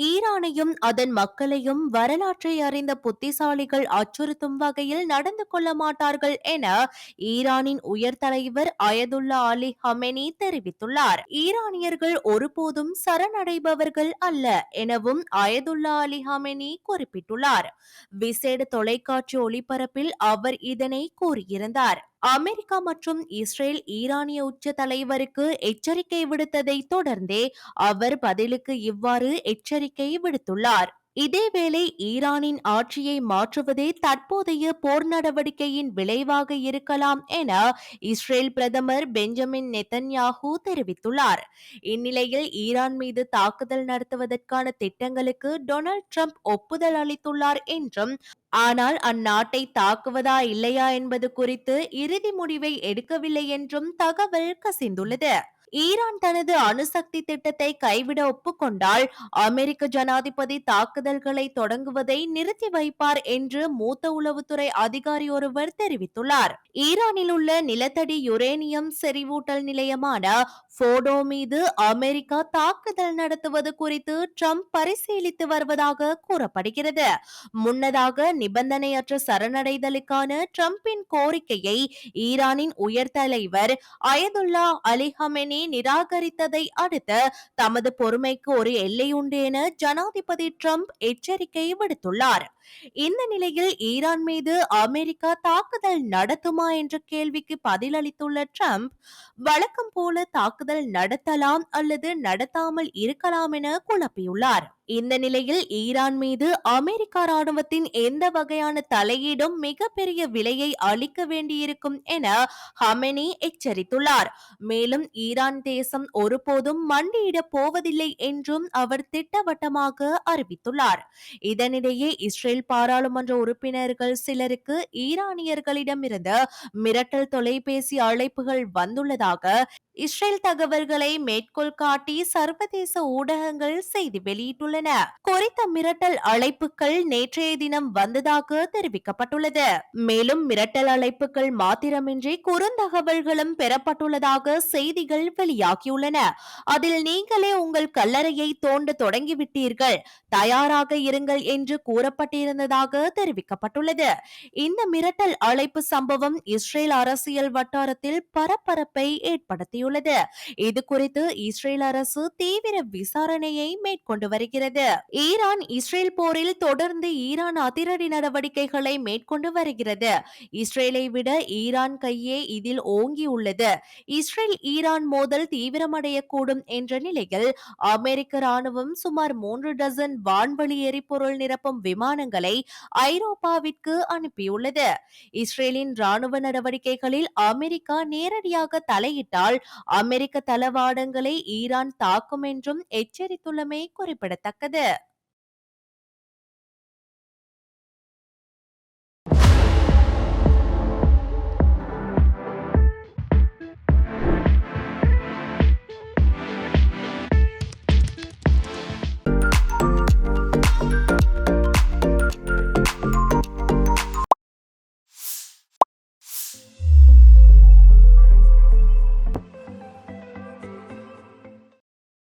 ஈரானையும் அதன் மக்களையும் வரலாற்றை அறிந்த புத்திசாலிகள் அச்சுறுத்தும் வகையில் நடந்து கொள்ள மாட்டார்கள் என ஈரானின் உயர் தலைவர் அயதுல்லா அலி ஹமெனி தெரிவித்துள்ளார். ஈரானியர்கள் ஒருபோதும் சரணடைபவர்கள் அல்ல எனவும் அயதுல்லா அலி ஹமெனி குறிப்பிட்டுள்ளார். விசேட தொலைக்காட்சி ஒளிபரப்பில் அவர் இதனை கூறியிருந்தார். அமெரிக்கா மற்றும் இஸ்ரேல் ஈரானிய உச்ச தலைவருக்கு எச்சரிக்கை விடுத்ததை தொடர்ந்தே அவர் பதிலுக்கு இவ்வாறு எச்சரிக்கை விடுத்துள்ளார். இதேவேளை ஈரானின் ஆட்சியை மாற்றுவதே தற்போதைய போர் நடவடிக்கையின் விளைவாக இருக்கலாம் என இஸ்ரேல் பிரதமர் பெஞ்சமின் நெத்தன்யாகு தெரிவித்துள்ளார். இந்நிலையில் ஈரான் மீது தாக்குதல் நடத்துவதற்கான திட்டங்களுக்கு டொனால்ட் ட்ரம்ப் ஒப்புதல் அளித்துள்ளார் என்றும் ஆனால் அந்நாட்டை தாக்குவதா இல்லையா என்பது குறித்து இறுதி முடிவை எடுக்கவில்லை என்றும் தகவல் கசிந்துள்ளது. ஈரான் தனது அணுசக்தி திட்டத்தை கைவிட ஒப்புக்கொண்டால் அமெரிக்க ஜனாதிபதி தாக்குதல்களை தொடங்குவதை நிறுத்தி வைப்பார் என்று மூத்த உளவுத்துறை அதிகாரி ஒருவர் தெரிவித்துள்ளார். ஈரானில் உள்ள நிலத்தடி யுரேனியம் செறிவூட்டல் நிலையமான போடோ மீது அமெரிக்கா தாக்குதல் நடத்துவது குறித்து ட்ரம்ப் பரிசீலித்து வருவதாக கூறப்படுகிறது. முன்னதாக நிபந்தனையற்ற சரணடைதலுக்கான ட்ரம்பின் கோரிக்கையை ஈரானின் உயர் தலைவர் அயதுல்லா அலி ஹமெனி நிராகரித்ததை அடுத்து தமது பொறுமைக்கு ஒரு எல்லை உண்டு என ஜனாதிபதி ட்ரம்ப் எச்சரிக்கை விடுத்துள்ளார். இந்த நிலையில் ஈரான் மீது அமெரிக்கா தாக்குதல் நடத்துமா என்ற கேள்விக்கு பதிலளித்துள்ள ட்ரம்ப் வழக்கம் போல தாக்குதல் நடத்தலாம் அல்லது நடத்தாமல் இருக்கலாம் என குழப்பியுள்ளார். இந்த நிலையில் ஈரான் மீது அமெரிக்கா ராணுவத்தின் எந்த வகையான தலையீடும் மிகப்பெரிய விலையை அளிக்க வேண்டியிருக்கும் என ஹமெனி எச்சரித்துள்ளார். மேலும் ஈரான் தேசம் ஒருபோதும் மண்டியிட போவதில்லை என்றும் அவர் திட்டவட்டமாக அறிவித்துள்ளார். இதனிடையே இஸ்ரேல் பாராளுமன்ற உறுப்பினர்கள் சிலருக்கு ஈரானியர்களிடமிருந்து மிரட்டல் தொலைபேசி அழைப்புகள் வந்துள்ளதாக இஸ்ரேல் தகவல்களை மேற்கோள் காட்டி சர்வதேச ஊடகங்கள் செய்தி வெளியிட்டுள்ளன. குறித்த மிரட்டல் அழைப்புகள் நேற்றைய தினம் வந்ததாக தெரிவிக்கப்பட்டுள்ளது. மேலும் மிரட்டல் அழைப்புகள் மாத்திரமின்றி குறுந்தகவல்களும் பெறப்பட்டுள்ளதாக செய்திகள் வெளியாகியுள்ளன. அதில் நீங்களே உங்கள் கல்லறையை தோண்ட தொடங்கிவிட்டீர்கள். தயாராக இருங்கள் என்று கூறப்பட்டிருந்ததாக தெரிவிக்கப்பட்டுள்ளது. இந்த மிரட்டல் அழைப்பு சம்பவம் இஸ்ரேல் அரசியல் வட்டாரத்தில் பரபரப்பை ஏற்படுத்தி கூறியுள்ளது இது குறித்து இஸ்ரேல் அரசு தீவிர விசாரணையை மேற்கொண்டு வருகிறது. ஈரான் இஸ்ரேல் போரில் தொடர்ந்து ஈரான் அதிரடி நடவடிக்கைகளை மேற்கொண்டு வருகிறது. இஸ்ரேலை விட ஈரான் கையே இதில் ஓங்கியுள்ளது. இஸ்ரேல் ஈரான் மோதல் தீவிரமடையக்கூடும் என்ற நிலையில் அமெரிக்க ராணுவம் சுமார் மூன்று டசன் வான்வழி எரிபொருள் நிரப்பும் விமானங்களை ஐரோப்பாவிற்கு அனுப்பியுள்ளது. இஸ்ரேலின் ராணுவ நடவடிக்கைகளில் அமெரிக்கா நேரடியாக தலையிட்டால் அமெரிக்க தளவாடங்களை ஈரான் தாக்கும் என்றும் எச்சரித்துள்ளமை குறிப்பிடத்தக்கது.